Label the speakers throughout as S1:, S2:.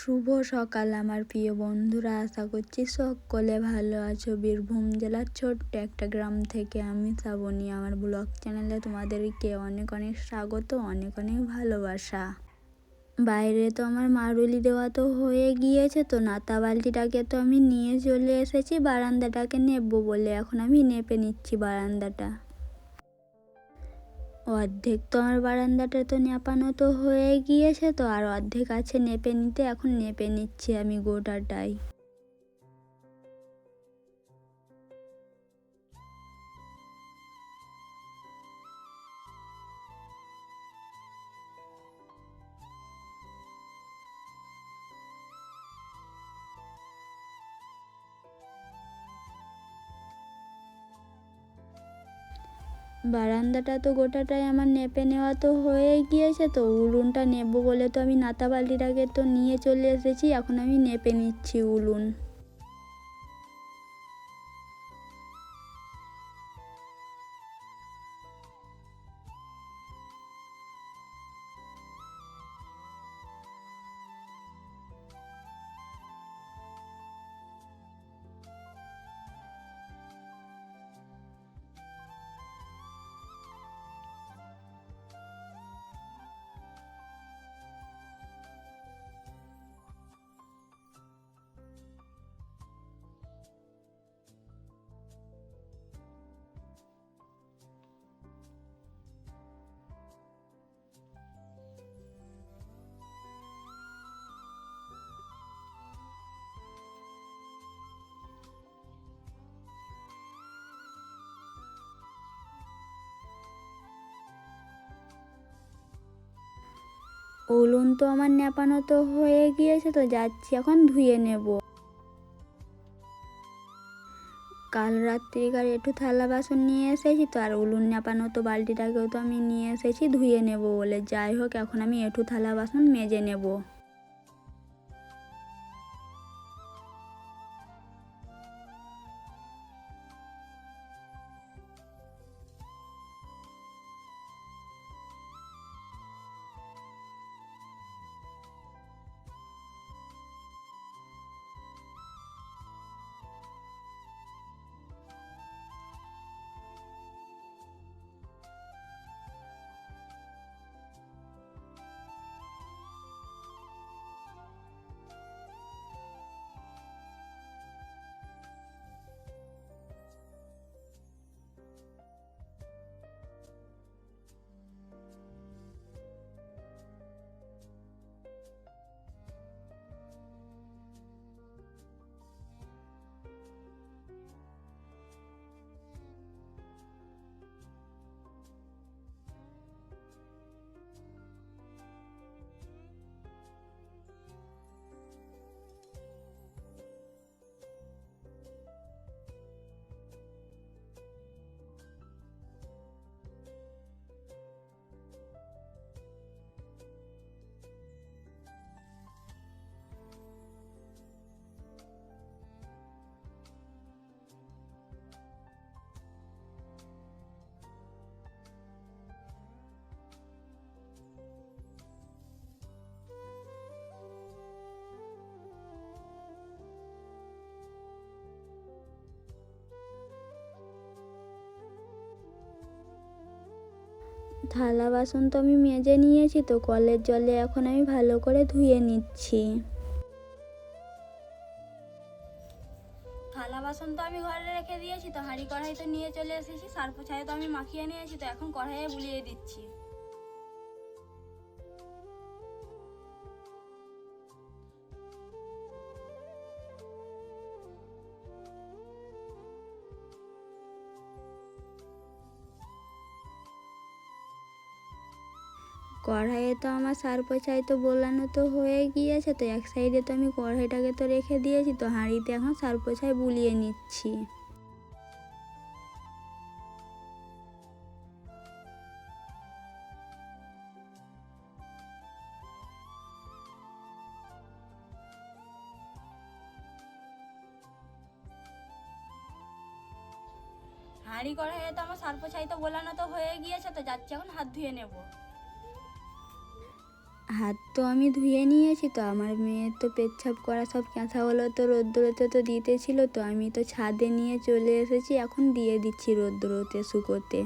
S1: শুভ সকাল আমার প্রিয় বন্ধুরা, আশা করছি সকলে ভালো আছো। বীরভূম জেলার ছোট্ট একটা গ্রাম থেকে আমি শ্রাবণী। আমার ব্লগ চ্যানেলে তোমাদেরকে অনেক অনেক স্বাগত, অনেক অনেক ভালোবাসা। বাইরে তো আমার মারুলি দেওয়া তো হয়ে গিয়েছে, তো নাতা বালতিটাকে তো আমি নিয়ে চলে এসেছি, বারান্দাটাকে নেব বলে। এখন আমি নেপে নিচ্ছি বারান্দাটা। অর্ধেক তো আমার বারান্দাটা তো নেপানো তো হয়ে গিয়েছে তো, আর অর্ধেক আছে নেপে নিতে, এখন নেপে নিচ্ছি আমি গোটাটাই। বারান্দাটা তো গোটাটাই আমার নেপে নেওয়া তো হয়ে গিয়েছে তো। উলুনটা নেব বলে তো আমি নাতা বালতিটাকে তো নিয়ে চলে এসেছি, এখন আমি নেপে নিচ্ছি উলুন। উলুন তো আমার নেপানো তো হয়ে গিয়েছে তো, যাচ্ছি এখন ধুয়ে নেব। কাল রাত্রিকার একটু থালা বাসন নিয়ে এসেছি তো, আর উলুন নেপানো তো বালতিটাকেও তো আমি নিয়ে এসেছি, ধুয়ে নেব বলে। যাই হোক, এখন আমি একটু থালা বাসন মেজে নেব। থালা বাসন তো আমি মেজে নিয়েছি তো, কলের জলে এখন আমি ভালো করে ধুয়ে নিচ্ছি। থালা বাসন তো আমি ঘরে রেখে দিয়েছি তো, হাঁড়ি কড়াই তো নিয়ে চলে এসেছি সার পোছায় তো আমি মাখিয়ে নিয়েছি তো, এখন কড়াইয়ে বুলিয়ে দিচ্ছি। কড়াইয়ে তো আমার সার পোছাই তো বোলানো তো হয়ে গিয়েছে, তো এক সাইডে তো আমি কড়াইটাকে তো রেখে দিয়েছি, তো হাঁড়িতে এখন সার পোছাই বুলিয়ে নিচ্ছি। হাঁড়ি কড়াইয়ে তো আমার সার পোছাই তো বোলানো তো হয়ে গিয়েছে, তো যাচ্ছি এখন হাত ধুয়ে নেব। হাত তো আমি ধুয়ে নিয়েছি তো, আমার মেয়ের তো পেচ্ছাপ করা সব কাঁথাগুলো তো রোদ্দুরোতে তো দিতে ছিল তো, আমি তো ছাদে নিয়ে চলে এসেছি, এখন দিয়ে দিচ্ছি রোদ্দুরোতে শুকোতে।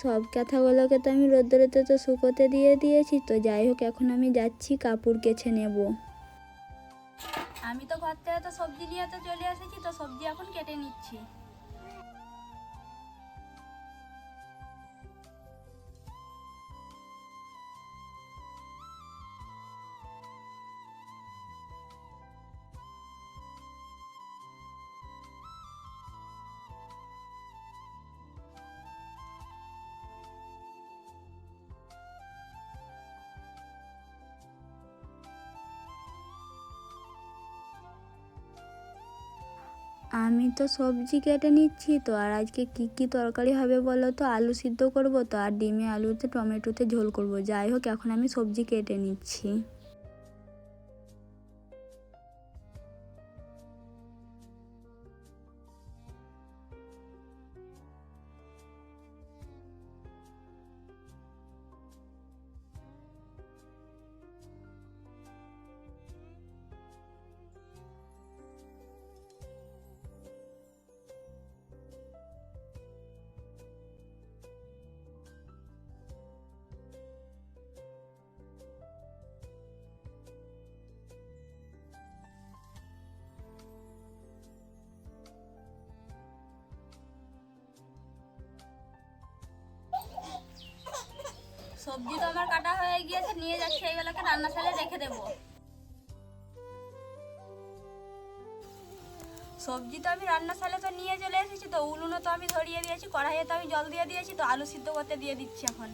S1: সব কথাগুলোকে তো আমি রোদ্দুরেতে তো শুকোতে দিয়ে দিয়েছি, তো যাই হোক, এখন আমি যাচ্ছি, কাপড় কেছে নেব।
S2: আমি তো ঘর থেকে তো সবজি নিয়ে তো চলে এসেছি, তো সবজি এখন কেটে নিচ্ছি।
S1: আমি তো সবজি কেটে নিচ্ছি তো, আর আজকে কি কি তরকারি হবে বলো তো? আলু সিদ্ধ করব তো, আর ডিমে, আলুতে, টমেটোতে ঝোল করব। যাই হোক, এখন আমি সবজি কেটে নিচ্ছি।
S2: সবজি তো আমার কাটা হয়ে গিয়েছে, নিয়ে যাচ্ছি, এইগুলোকে রান্নাশালে রেখে দেব। সবজি তো আমি রান্নাশালে তো নিয়ে চলে এসেছি, তো উনুনও তো আমি ধরিয়ে দিয়েছি, কড়াইয়ে তো আমি জল দিয়ে দিয়েছি, তো আলু সিদ্ধ করতে দিয়ে দিচ্ছি এখন।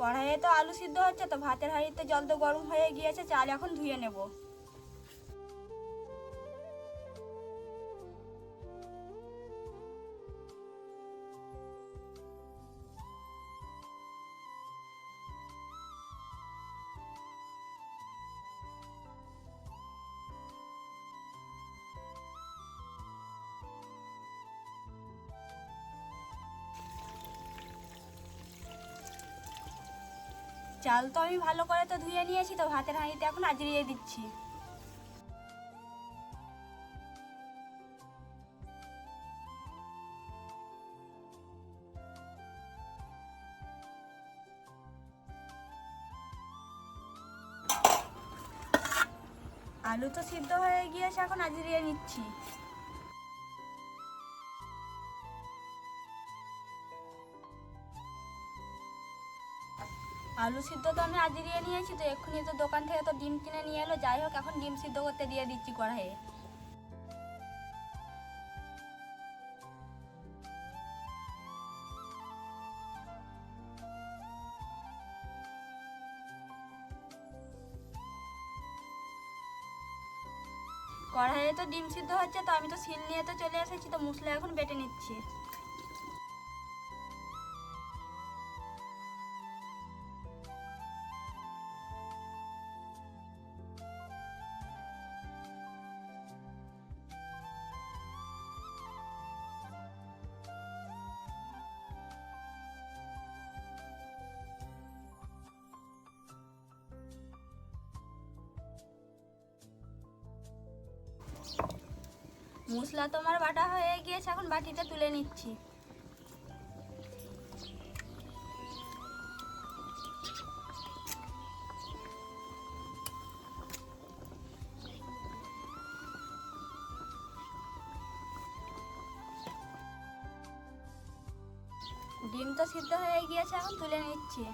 S2: কড়াইয়ে তো আলু সিদ্ধ হচ্ছে, তো ভাতের হাঁড়িতে জল তো গরম হয়ে গিয়েছে, চাল এখন ধুয়ে নেব। চাল তো আমি ভালো করে তো ধুয়ে নিয়েছি তো ভাতের হাঁড়িতে এখন আজরিয়ে দিচ্ছি। আলু তো সিদ্ধ হয়ে গিয়েছে, এখন আজরিয়ে নিচ্ছি। আলু সিদ্ধ তো আমি আজরিয়ে নিয়েছি, তো এক্ষুনি তো দোকান থেকে তো ডিম কিনে নিয়ে এলো। যাই হোক, এখন ডিম সিদ্ধ করতে দিয়ে দিচ্ছি কড়াইয়ে। কড়াইয়ে তো ডিম সিদ্ধ হচ্ছে, তো আমি তো শিল নিয়ে তো চলে এসেছি, তো মশলা এখন বেটে নিচ্ছি। মশলা তোমার বাটা হয়ে গিয়েছে, এখন বাটিতে তুলে নিচ্ছি। ডিম তো সিদ্ধ হয়ে গিয়েছে, এখন তুলে নিচ্ছি।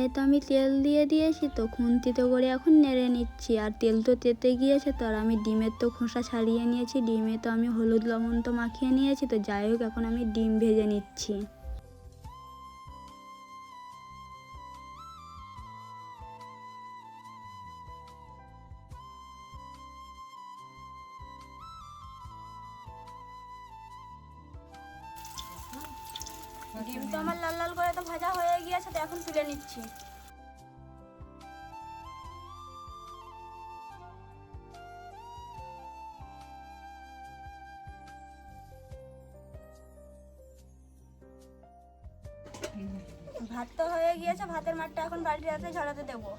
S1: কড়াইয়ে তো আমি তেল দিয়ে দিয়েছি তো খুন্তিতে করে এখন নেড়ে নিচ্ছি। আর তেল তো তেতে গিয়েছে তো আর আমি ডিমের তো খোসা ছাড়িয়ে নিয়েছি। ডিমে তো আমি হলুদ লবণ তো মাখিয়ে নিয়েছি তো যাই হোক, এখন আমি ডিম ভেজে নিচ্ছি।
S2: ভাত তো হয়ে গিয়েছে ভাতের মাঠটা এখন বাড়ির আছে ঝরাতে দেবো।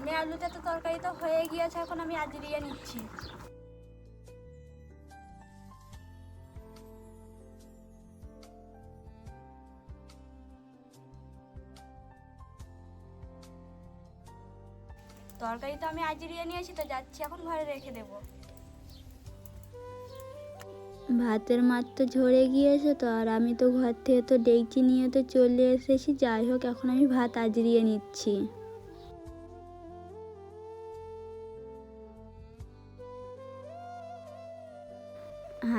S2: ডিমে আলুতে তো তরকারি তো হয়ে গিয়েছে, এখন আমি আজরিয়ে নিচ্ছি। তরকারি তো আমি আজরিয়ে নিয়েছি, তো যাচ্ছি এখন ঘরে রেখে দেবো।
S1: ভাতের মাঠ তো ঝরে গিয়েছে তো, আর আমি তো ঘর থেকে তো ডেকচি নিয়ে তো চলে এসেছি, যাই হোক, এখন আমি ভাত আজরিয়ে নিচ্ছি।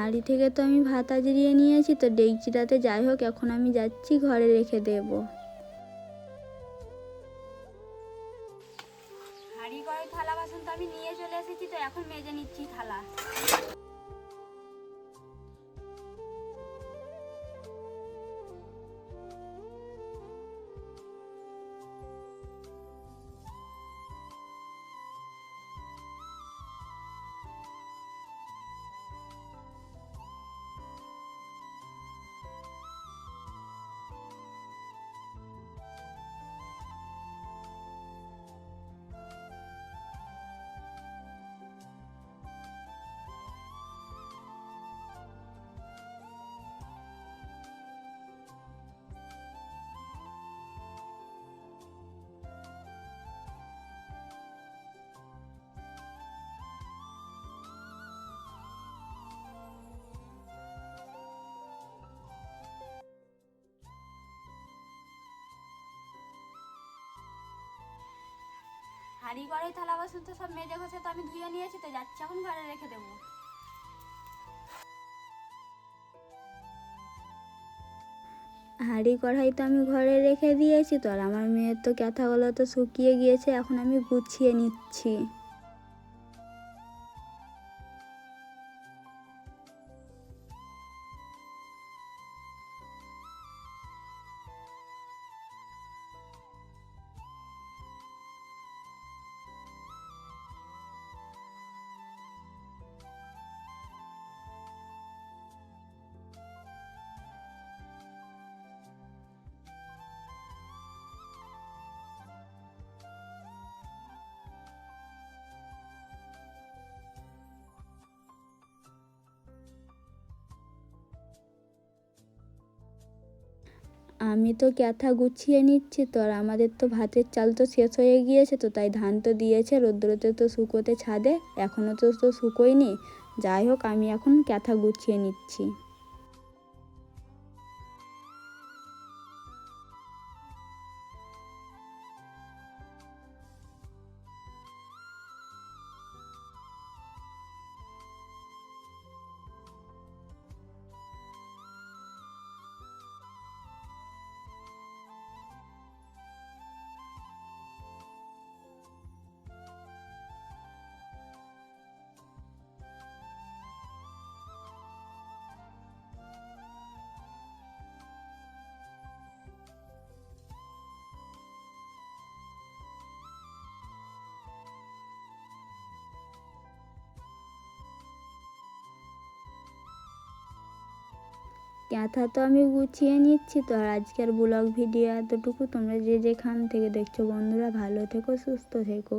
S1: হাঁড়ি থেকে তো আমি ভাত আজরিয়ে নিয়েছি, তো ডেকচিটাতে যাই হোক, এখন আমি যাচ্ছি, ঘরে রেখে দেব।
S2: হাঁড়ি করে থালা বাসন তো আমি নিয়ে চলে এসেছি, তো এখন মেজে নিচ্ছি থালা। হাঁড়ি করে থালা বাসন তো সব মেজে ঘষে তো আমি ধুয়ে নিয়েছি, তো যাচ্ছি এখন ঘরে রেখে দেবো।
S1: হাঁড়ি কড়াই তো আমি ঘরে রেখে দিয়েছি তো, আর আমার মেয়ের তো ক্যাথাগুলো তো শুকিয়ে গিয়েছে, এখন আমি গুছিয়ে নিচ্ছি। আমি তো ক্যাথা গুছিয়ে নিচ্ছি তো, আর আমাদের তো ভাতের চাল তো শেষ হয়ে গিয়েছে তো, তাই ধান তো দিয়েছে, রৌদ্রতে তো শুকোতে ছাদে এখনও তো তো শুকোয়নি। যাই হোক, আমি এখন ক্যাথা গুছিয়ে নিচ্ছি। ক্যাথা তো আমি গুছিয়ে নিচ্ছি তো, আর আজকের ব্লগ ভিডিও এতটুকু। তোমরা যে যেখান থেকে দেখছ, বন্ধুরা ভালো থেকো, সুস্থ থেকো।